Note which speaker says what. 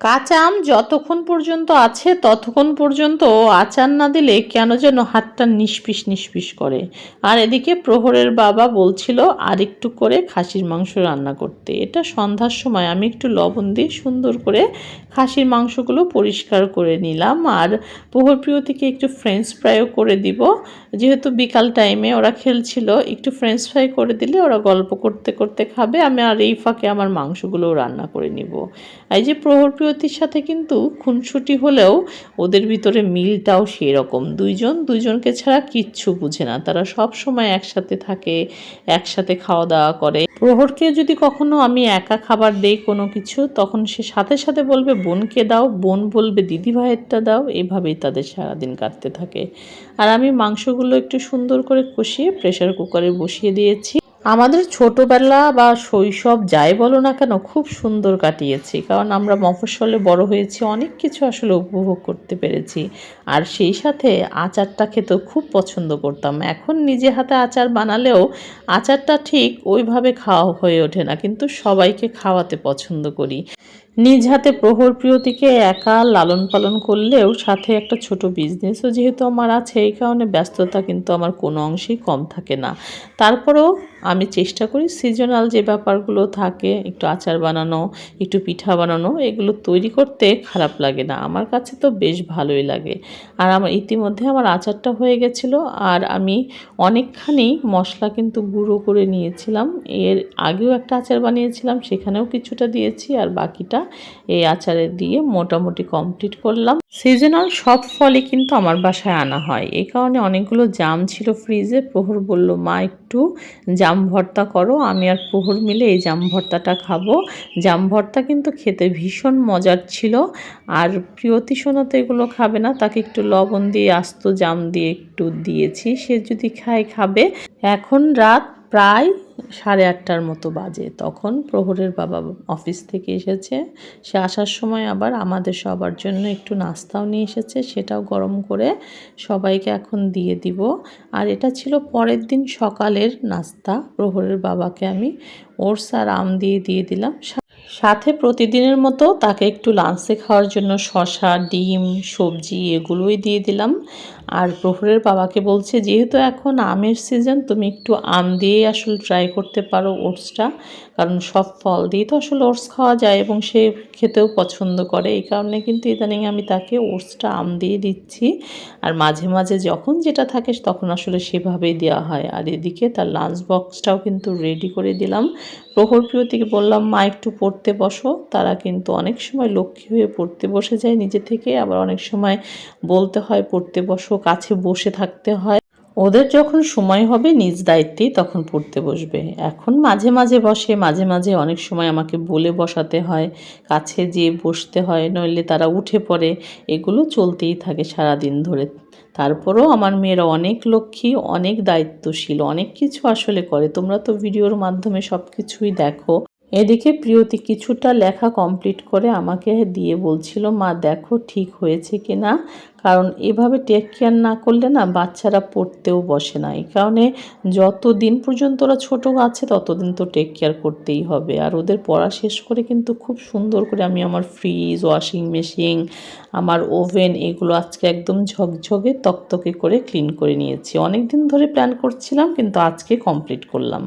Speaker 1: কাঁচা আম যতক্ষণ পর্যন্ত আছে, ততক্ষণ পর্যন্ত আচার না দিলে কেন যেন হাতটা নিষ্পিস নিষ্পিস করে। আর এদিকে প্রহরের বাবা বলছিল আর একটু করে খাসির মাংস রান্না করতে। এটা সন্ধ্যার সময়। আমি একটু লবণ দিয়ে সুন্দর করে খাসির মাংসগুলো পরিষ্কার করে নিলাম। আর প্রহর প্রিয় থেকে একটু ফ্রেঞ্চ ফ্রাইও করে দিব। যেহেতু বিকাল টাইমে ওরা খেলছিল, একটু ফ্রেঞ্চ ফ্রাই করে দিলে ওরা গল্প করতে করতে খাবে। আমি আর এই ফাঁকে আমার মাংসগুলোও রান্না করে নিব। এই যে প্রহর প্রিয়তির সাথে কিন্তু খুনসুটি হলেও ওদের ভিতরে মিলটাও সেই রকম দুইজন, দুইজনকে ছাড়া কিচ্ছু বুঝে না। তারা সব সময় একসাথে থাকে, একসাথে খাওয়া দাওয়া করে। প্রহরকে যদি কখনো আমি একা খাবার দেই কোনো কিছু, তখন সে সাথে সাথে বলবে, বোনকে দাও। বোন বলবে, দিদি ভাইয়েরটা দাও। এভাবেই তাদের সারাদিন কাটতে থাকে। আর আমি মাংসগুলো একটু সুন্দর করে কষিয়ে প্রেশার কুকারে বসিয়ে দিয়েছি। আমাদের ছোটবেলা বা শৈশব যাই বলো না কেন খুব সুন্দর কাটিয়েছি। কারণ আমরা মফস্বলে বড় হয়েছি অনেক কিছু আসলে উপভোগ করতে পেরেছি। আর সেই সাথে আচারটা খেতেও খুব পছন্দ করতাম। এখন নিজে হাতে আচার বানালেও আচারটা ঠিক ওইভাবে খাওয়া হয়ে ওঠে না। কিন্তু সবাইকে খাওয়াতে পছন্দ করি। নিজ হাতে প্রহর প্রিয়তিকে একা লালন পালন করলেও সাথে একটা ছোট বিজনেসও যেহেতু আমার আছে, এই কারণে ব্যস্ততা কিন্তু আমার কোনো অংশেই কম থাকে না। তারপরেও আমি চেষ্টা করি সিজনাল যে ব্যাপারগুলো থাকে, একটু আচার বানানো, একটু পিঠা বানানো, এগুলো তৈরি করতে খারাপ লাগে না। আমার কাছে তো বেশ ভালোই লাগে। আর আমার ইতিমধ্যে আমার আচারটা হয়ে গেছিল আর আমি অনেকখানি মশলা কিন্তু গুঁড়ো করে নিয়েছিলাম। এর আগেও একটা আচার বানিয়েছিলাম, সেখানেও কিছুটা দিয়েছি আর বাকিটা এই আচারে দিয়ে মোটামুটি কমপ্লিট করলাম। সিজনাল সব ফলই কিন্তু আমার বাসায় আনা হয়। এই কারণে অনেকগুলো জাম ছিল ফ্রিজে প্রহর বলল, মা, একটু জাম ভর্তা করো। আমি আর প্রহর মিলে এই জাম ভর্তাটা খাব। জাম ভর্তা কিন্তু খেতে ভীষণ মজার ছিল। আর প্রিয়তি সোনা তো এগুলো খাবে না। তাকে একটু লবণ দিয়ে, আস্ত জাম দিয়ে একটু দিয়েছি। সে যদি খায়, খাবে। এখন রাত প্রায় সাড়ে আটটার মতো বাজে। তখন প্রহরের বাবা অফিস থেকে এসেছে। সে আসার সময় আবার আমাদের সবার জন্য একটু নাস্তাও নিয়ে এসেছে। সেটাও গরম করে সবাইকে এখন দিয়ে দিব। আর এটা ছিল পরের দিন সকালের নাস্তা। প্রহরের বাবাকে আমি ওর আর আম দিয়ে দিয়ে দিলাম। সাথে প্রতিদিনের মতো তাকে একটু লাঞ্চে খাওয়ার জন্য শশা ডিম, সবজি এগুলোই দিয়ে দিলাম। আর প্রহরের বাবাকে বলছে, যেহেতু এখন আমের সিজন তুমি একটু আম দিয়ে আসলে ট্রাই করতে পারো ওটসটা কারণ সব ফল দিয়ে তো আসলে ওটস খাওয়া যায় এবং সে খেতেও পছন্দ করে। এই কারণে কিন্তু ইদানিং আমি তাকে ওটসটা আম দিয়ে দিচ্ছি। আর মাঝে মাঝে যখন যেটা থাকে তখন আসলে সেভাবেই দেওয়া হয়। আর এদিকে তার লাঞ্চ বক্সটাও কিন্তু রেডি করে দিলাম। প্রহর প্রিয়তিকে বললাম, মা, একটু পড়তে বসো। তারা কিন্তু অনেক সময় লক্ষ্মী হয়ে পড়তে বসে যায় নিজে থেকে। আবার অনেক সময় বলতে হয়, পড়তে বসো, কাছে বসে থাকতে হয়। ওদের যখন সময় হবে নিজ দায়িত্বেই তখন পড়তে বসবে। এখন মাঝে মাঝে বসে, মাঝে মাঝে অনেক সময় আমাকে বলে বসাতে হয়, কাছে যেয়ে বসতে হয়, নইলে তারা উঠে পড়ে। এগুলো চলতেই থাকে সারা দিন ধরে। তারপরেও আমার মেয়েরা অনেক লক্ষ্মী, অনেক দায়িত্বশীল, অনেক কিছু আসলে করে। তোমরা তো ভিডিওর মাধ্যমে সব কিছুই দেখো। এদিকে প্রিয়তি কিছুটা লেখা কমপ্লিট করে আমাকে দিয়ে বলছিল, মা, দেখো ঠিক হয়েছে কি না কারণ এভাবে টেক কেয়ার না করলে না বাচ্চারা পড়তেও বসে না। এই কারণে যত দিন পর্যন্ত ওরা ছোটো আছে, ততদিন তো টেক কেয়ার করতেই হবে। আর ওদের পড়া শেষ করে কিন্তু খুব সুন্দর করে আমি আমার ফ্রিজ ওয়াশিং মেশিন আমার ওভেন এগুলো আজকে একদম ঝকঝকে তকতকে করে ক্লিন করে নিয়েছি। অনেক দিন ধরে প্ল্যান করছিলাম, কিন্তু আজকে কমপ্লিট করলাম।